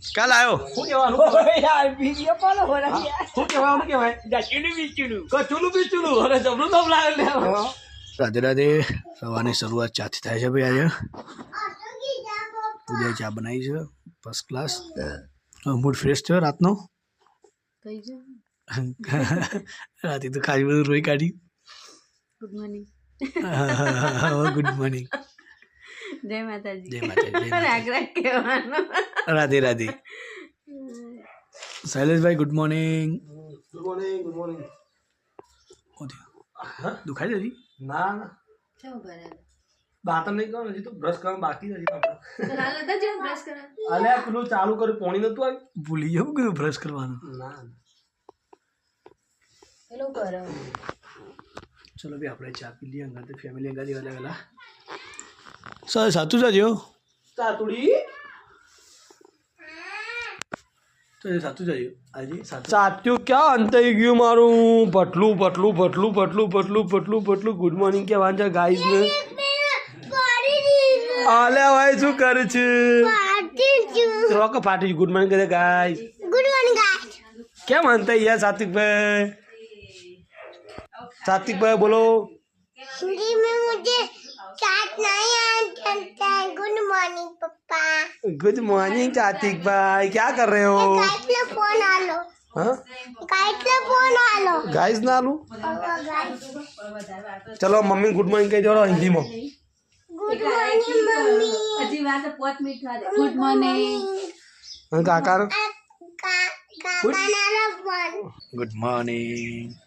કાલ આવ્યો શું કહેવાનું? શું કહેવાનું કહેવાય? કચુલું બીચુલું અરે જબરું તો લાગે લે. રાધે રાધે. સવારની શરૂઆત ચાથી થાય છે ભાઈ આજે. પૂજા ચા બનાવી છે ફર્સ્ટ ક્લાસ મૂડ ફ્રેશ થયો રાતનો? રાતે તો ખાલી બધું રોઈ કાઢી. ગુડ મોર્નિંગ ગુડ મોર્નિંગ જય માતાજી. જય માતાજી રાગ રાગ કહેવાનું. રાધે રાધે. શૈલેષભાઈ good morning good morning good morning દુખાય છે હજી? ના ના. શું નહીં કરવાનું હજી તો બ્રશ કરવાનું બાકી નથી હજી આપણે. હાલ હતા જો બ્રશ કરવા અલે પેલું ચાલુ કર્યું પોણી નતું આવ્યું? ભૂલી જવું કીધું બ્રશ કરવાનું? ના હેલો કરો. ચલો ભાઈ આપણે ચા પી લઈએ અંગાતે ફેમિલી અંગાતી વાલા વાલા સર સાચું જાજો ચાતુડી गुड मॉर्निंग क्या में आला भाई शू कर फाटी गुड मॉर्निंग गुड मॉर्निंग क्या मानता है सात्विक भाई? सात्विक भाई बोलो। गुड मॉर्निंग पप्पा गुड मॉर्निंग कार्तिक भाई क्या कर रहे हो फोन आलो फोन आलो गाइस ना आलू चलो मम्मी गुड मॉर्निंग कही दो हिंदी में गुड मॉर्निंग मम्मी अच्छी बात है बहुत मीठा है गुड मॉर्निंग काका काका ना आलो फोन गुड मॉर्निंग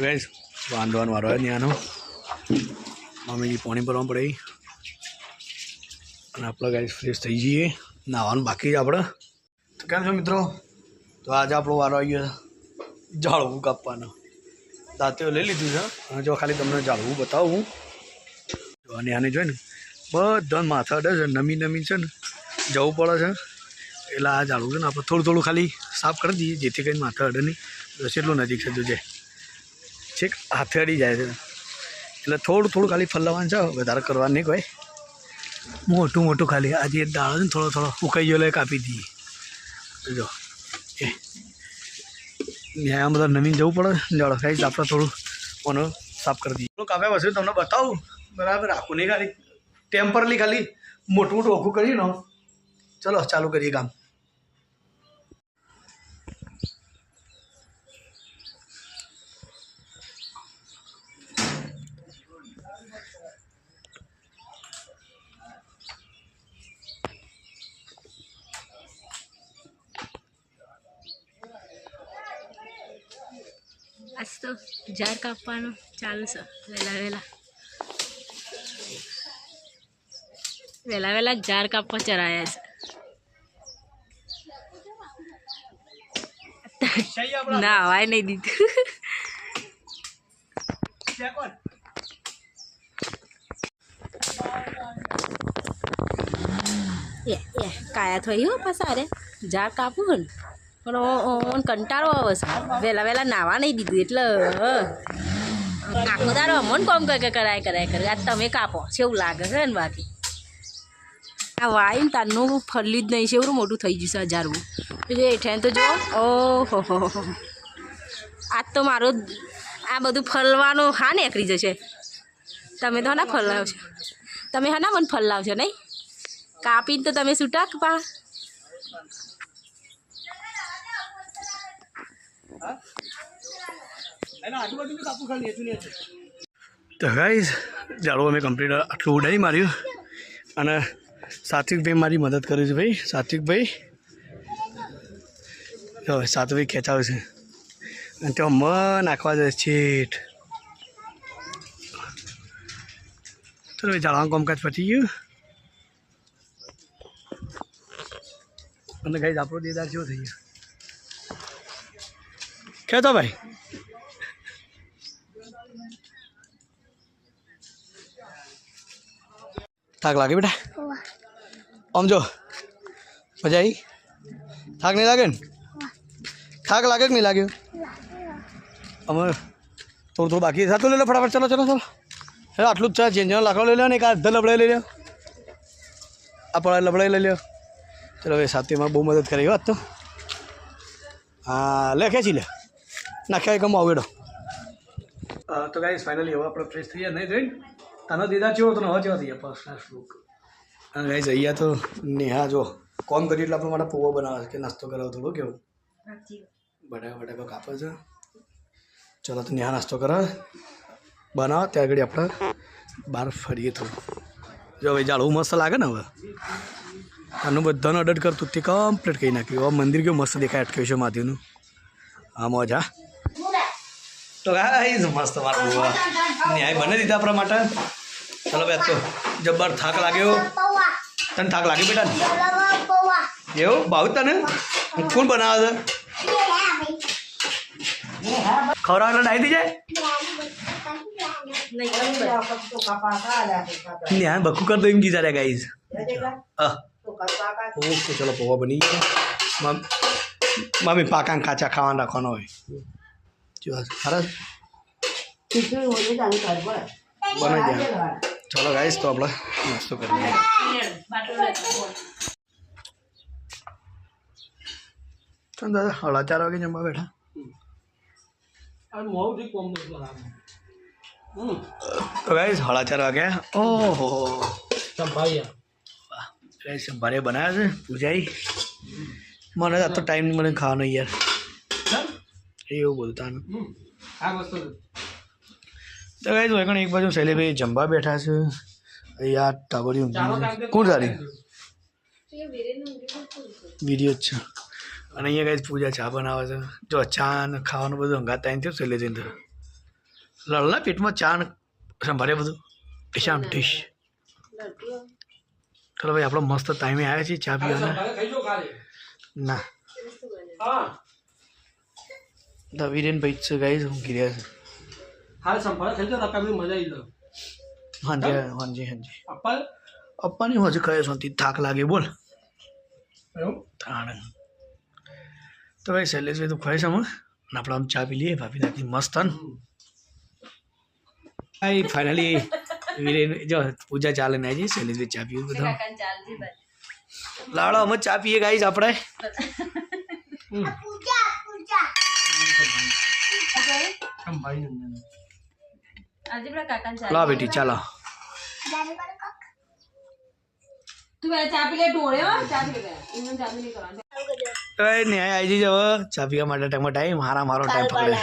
ગાઈસ વાંધવાનો વારો ન્યાનો મમ્મીજી પોણી ભરવા પડે અને આપણે ગાડી ફ્રેશ થઈ જઈએ. નાવાનું બાકી છે આપણે. તો કેમ છો મિત્રો? તો આજે આપણો વારો આવી ગયો ઝાડવું કાપવાનો. દાંતીઓ લઈ લીધું છે. અને જો ખાલી તમને ઝાડવું બતાવું. અને આને જોઈ ને બધા માથા અડે છે, નમી નમી છે ને જવું પડે છે. એટલે આ ઝાડવું છે ને આપણે થોડું થોડું ખાલી સાફ કરી દઈએ, જેથી કરીને માથા અડે નહીં. એટલું નજીક છે જોજે છેક હાથે અડી જાય છે. એટલે થોડું થોડું ખાલી ફલાવવાનું છે. વધારે કરવાનું નહીં કોઈ. મોટું મોટું ખાલી. આજે દાળો ને થોડો થોડો ઉકાઈ ગયો કાપી દઈએ. જો. એ. ત્યાં બધા નમીન જવું પડે જાડો. ખાઈ આપણે થોડું મને સાફ કરી દઈએ. થોડું કાપ્યા પછી તમને બતાવું? બરાબર, આખું નહીં ખાલી. ટેમ્પરલી ખાલી મોટું મોટું ઓખું કરીએ ને ચલો, ચાલુ કરીએ કામ આજ તો ઝાડ કાપવાનું ચાલુ છે. વહેલા વહેલા વહેલા વહેલા ઝાડ કાપવા ચરાયા છે. ના હવાય નહીં દીધું. કાયા થઈ હો પાછા અરે? ઝાડ કાપવું ને? પણ કંટાળો આવે છે. વહેલા વહેલા નાવા નહીં દીધું, એટલે. આખો દાડો અમોને કોમ કરે કરાય કરાય કરે આજ તમે કાપો છે એવું લાગે છે ને બાકી. આ વાઈને તારનું ફરલી જ નહીં છે, એવું મોટું થઈ છે હજારવું. એટલે એઠે તો જો, ઓહો. આજ તો મારો આ બધું ફરવાનું હા નીકળી જશે. તમે તો ના ફરલાવશો. તમે હા ના મને ફરલાવશો નહીં? કાપીને તો તમે છૂટા પા? તો ગાઈઝ જાડો અમે કમ્પ્લીટ આટલું ઉડાડી માર્યું અને સાત્વિકભાઈ મારી મદદ કરી છે ભાઈ. સાત્વિકભાઈ, જો સાત્વિક ખેંચાવે છે. અને તેઓ મ નાખવા જાય છેઠ. ચલો ભાઈ જાળવાનું કામકાજ પતી ગયું. અને ગાઈઝ આપણો દેદાર કેવો થઈ ગયો? ખેંચો ભાઈ થાક લાગે, બેટા? આમ મજા આવી થાક નહીં લાગે ને? થાક લાગે કે નહીં લાગ્યો અમે થોડું થોડું બાકી થતું લઈ લો, ફટાફટ ચલો ચલો ચલો. હવે આટલું જ છે જેન્જનો લાકડો લઈ લો ને, એક આ લબડાઈ લઈ લો આપણે લબડાઈ લઈ લ્યો. ચલો, હવે સાથીમાં બહુ મદદ કરી વાત તો. હા, લે ખેંચી લે. નાખ્યા એકમ આવેડો તો ગાઈસ ફાઇનલી હવે આપણે ફ્રેશ થઈ ગયા નહીં જોઈને? તને દીધા ચેવો તો હવે ચેવા થઈ ગયા ફર્સ્ટ લુક અને ગાઈસ અહીંયા તો નેહા જો કોમ કરી એટલે આપણે માટે પૌવા બનાવે છે કે નાસ્તો કરાવો થોડો કેવું? બટાકા બટાકા કાપે છે. ચલો તો નેહા નાસ્તો કરાવે. બનાવો ત્યાં આગળ આપણે બહાર ફરીએ થોડું. જો હવે જાળવું મસ્ત લાગે ને હવે. આનું બધાનો ઓર્ડર કરતું તે કમ્પ્લીટ કરી નાખ્યું હવે મંદિર કેવું મસ્ત દેખાય અટક્યું છે માધ્યનું આ મોજા. તો ગાઈઝ મસ્ત મારો બુવા ન્યાય બને દીધા આપણા માટે. ચલો બે, તો જબ્બર થાક લાગ્યો. તને થાક લાગ્યો બેટા? એવું? ભાવ તને? કોણ બનાવે છે? ખવડાવ એટલે ડાઈ જાય ન્યાય બકુ કર દો એમ કીધા રે ગાઈઝ ઓકે, ચલો, પૌવા બની ગયા. મમ- મમ્મી પાકાને કાચા ખાવાના રાખવાનો હોય. જો સરસ બનાવી દે. ચલો ગાઈશ તો આપણે નાસ્તો કરીએ ચાલ દાદા સાડા ચાર વાગે જમવા બેઠા. તો ગાઈસ સાડા ચાર વાગ્યા ઓહો. ગાઈસ ભારે બનાવ્યા છે પૂજાઈ. મને આ તો ટાઈમ મને ખાવાનો યાર. એવું બધું તાનું તો ગાઈસ વગણ એક બાજુ શૈલેભાઈ જમવા બેઠા છે. અહીંયા ટાબરી કોણ તારી વીડિયો જ છે. અને અહીંયા ગાઈસ પૂજા ચા બનાવે છે. જો ચા ને ખાવાનું બધું હંગાત ટાઈમ થયો શૈલેજન તો લડના પેટમાં ચા ને સંભાળે બધું? ઈશામ ડીશ ચલો ભાઈ આપણો મસ્ત ટાઈમે આવ્યા છીએ ચા પીવાના. ના. તો વિરેન ભાઈ જ છે ગાઈસ હું ગીર્યા છે હાંજી હાંજી હાંજી પપ્પાની હજુ કહે છે થાક લાગે બોલ થાણ તો ભાઈ શૈલેષભાઈ તું ખાઈશ છે અને આપણે આમ ચા પી લઈએ ભાભી નાખી મસ્ત હન ભાઈ ફાઇનલી વિરેન જો પૂજા ચાલે ને આવી શૈલેષભાઈ ચા પીવું બધા લાડો અમે ચા પીએ ગાઈઝ આપણે પૂજા પૂજા આજે લા બેટી ચાલો. દાદા પર કોક તું ચા પી લે ઢોળે ચા પી લે. એમને ચા પી કરવાનું. તો ન્યાય આવી જઈએ ચા પીવા માટે ટાઈમ ટાઈમ. મારા મારો ટાઈમ પકડે.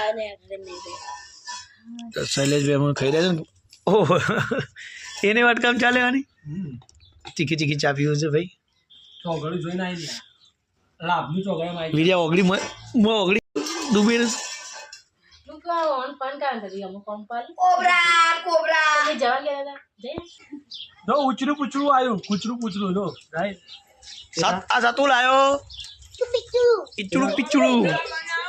તો શૈલેષભાઈ અમે ખાઈ રહ્યા છે એને વાત કામ ચાલેવાની ચીકી ચીકી ચા પીવું છે ભાઈ. ઓગળી ઓગળી મ- મ ઓગળી ડૂબી ને તું કહો ઓન પણ કામ કરી અમુક કોમ પાલ કોબરા કોબરા તમે જવા ગયા હતા જઈ ઉચરું પૂછડું આવ્યું કૂચરું પૂછડું જો રાઈટ સાત આ સાતું લાયો પીચું ઈચડું પીચડું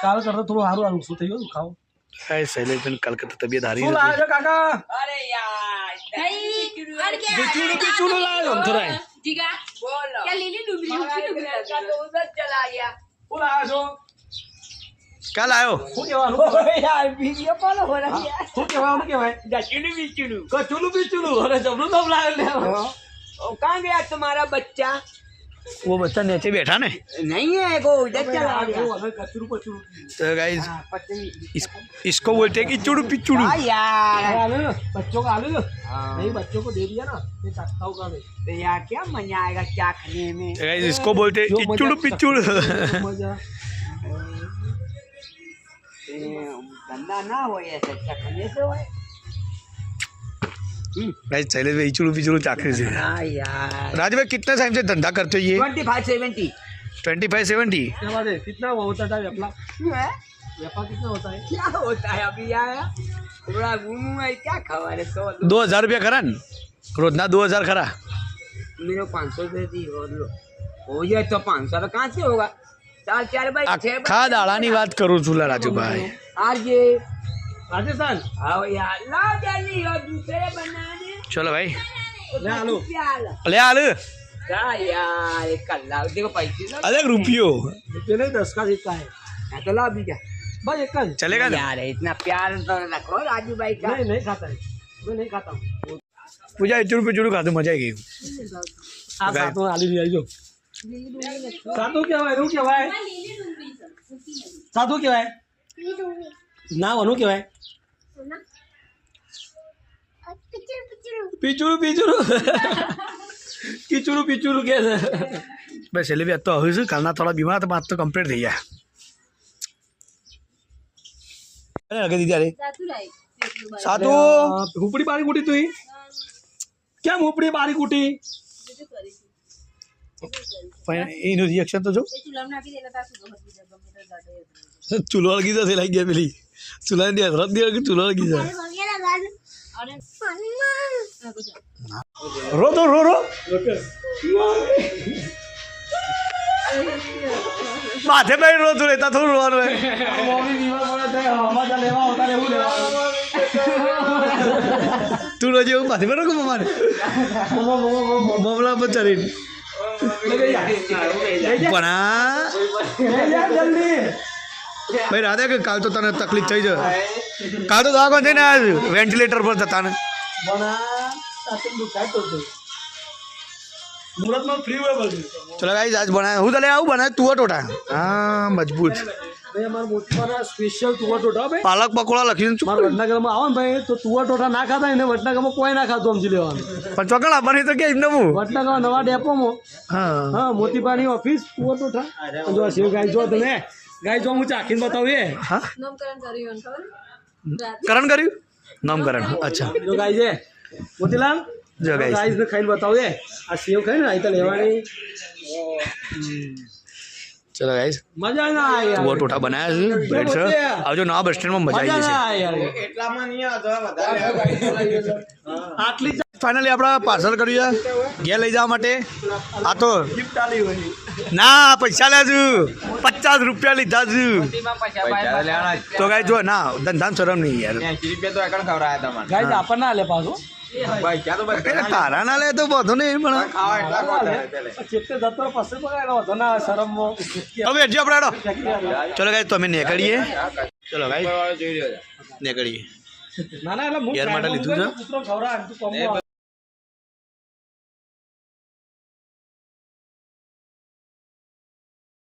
કાલ કરતા થોડું સારું આવ્યું શું થઈ ગયું ખાવ હાય શૈલેષભાઈ કાલ કરતા તબિયત હારી શું નથી લાવ્યો છે કાકા પીચડું પીચડું લાયો આમ થોડા શું લાવ્યો છો કાલ આવ્યો શું કહેવાનું શું કહેવાનું કહેવાય કચુલું બીચુલું અરે જબરું તો લાવ્યો લે कहाँ गया तुम्हारा बच्चा वो बच्चा नीचे बैठा ने नहीं है वो उधर चला गया હવે કચરું પચરું तो गाइस हाँ, पत्नी इस, इसको बोलते हैं कि चुड़ू पिचुड़ू हाँ यार आलू ना बच्चों को आलू ना हाँ। नहीं बच्चों को दे दिया ना ये चाहता हूँ का तो यार क्या मजा आएगा क्या खाने में गाइस इसको बोलते हैं जो इचुड़ू मजा- पिचुड़ू मजा ये गंदा ना हो ऐसा क्या खाने से हो गाइस चले भाई इचुड़ू पिचुड़ू चाकरी से हाँ यार राज भाई कितने टाइम से धंधा करते हो ये twenty five seventy twenty five seventy क्या बात है कितना वो होता था व्यापार व्यापार कितना होता है क्या होता है अभी यार थोड़ा घूमू है क्या खबर है सौ दो हजार रुपया खरा न रोजना दो हजार खरा मेरे पाँच सौ दे दी और लो हो जाए तो पाँच सौ तो कहाँ से होगा चार चार बाई छः આખા દાડાની વાત કરું છું લા રાજુભાઈ आज ये राजस्थान आओ यार ला जल्दी और दूसरे बनाने ચલો ભાઈ ले आलू प्याला લે હાલ क्या यार एक कल्ला देखो पैसे ना અરે એક રૂપિયો ये नहीं दस का सिक्का है हाँ, तो ला भी क्या बस एक का ચલેગા ને यार इतना प्यार तो रखो राजू भाई का नहीं नहीं खाता है मैं नहीं खाता हूँ પૂજા ઇચુડું પિચુડું ખાધું મજા આવી ગઈ આ સાતું આલી લઈ આવજો સાતું કહેવાય શું કહેવાય? સાતું કહેવાય? ના વનુ કહેવાય? પીચુરું પીચુરું પીચુરું પીચુરું કે છે. બસ એટલે બી તો હવે છે કાલના થોડા બીમાર હતા આજ તો કમ્પ્લીટ થઈ ગયા. અરે લગી દીધી અરે. સાતું ઉપડી બારી કુટી તું કેમ ઉપડી બારી કુટી પણ એનું રિએક્શન તો જો. ચૂલો અળગી જશે લાગી ગયા પેલી. ચૂલા ની હસરતની વળગી ચૂલો અળગી જાય. રો તો રો રો. માથે ભાઈ રો તું રહેતા થોડું રોવાનું હોય. તું રોજ એવું માથે પર રોકો મારે? મમલા પર ચડીને. પણ આ ભાઈ રાધે કે કાલ તો તને તકલીફ થઈ જાય. કાલ તો દવાખાને થઈને છું વેન્ટિલેટર પર જતા ને. ચલો ગાઈસ આજ બનાય. હું તને આવું બનાય તું ટોટા હા મજબૂત. ભાઈ અમારા મોટવાના સ્પેશિયલ તુવા ટોટા ભાઈ. પાલક પકોડા લખીને ચૂપ મારા વડનગરમાં આવો ને ભાઈ તો તુવા ટોટા ના ખાતા એને વડનગરમાં કોઈ ના ખાતું સમજી લેવાનું. પણ ચોકડા બની તો કે એમને હું વડનગર નવા ડેપોમાં. હા. હા મોતીપાની ઓફિસ તુવા ટોટા જો શિવ ગાય જો તમે. ગાય જો હું ચાખીને બતાવું એ. હા? કરણ કર્યું? નામકરણ અચ્છા. જો ગાય છે. મોતીલાલ જો ગાય ને ખાઈને બતાવું એ. આ સેવ ખાઈ ને અહીં તો લેવાની ચલો ગાઈસ મજા ના આવે યાર. તુવા ટોટા બનાવ્યા છે બ્રેડ છે. આવજો નવા બસ સ્ટેન્ડમાં મજા મજા આવી જશે એટલામાં નહીં આવતો વધારે આટલી ફાઇનલી આપણે પાર્સલ કર્યું છે. ઘેર લઈ જવા માટે. આ તો ગિફ્ટ આલી હોય. ના પૈસા લેજુ છું. પચાસ રૂપિયા લીધા છું. તો ગાઈ જો ના ધંધા શરમ નહીં યાર. રૂપિયા તો આગળ ખવડાયા તમારે. ગાય આપણને ના લે પાછો. તારા ના લે તો બધો નહીં પણ. એટલા હવે હજી આપણે ચલો ગાઈ તમે નીકળીએ. ચલો ગાઈ નીકળીએ. ના ના એટલે માટે લીધું છે?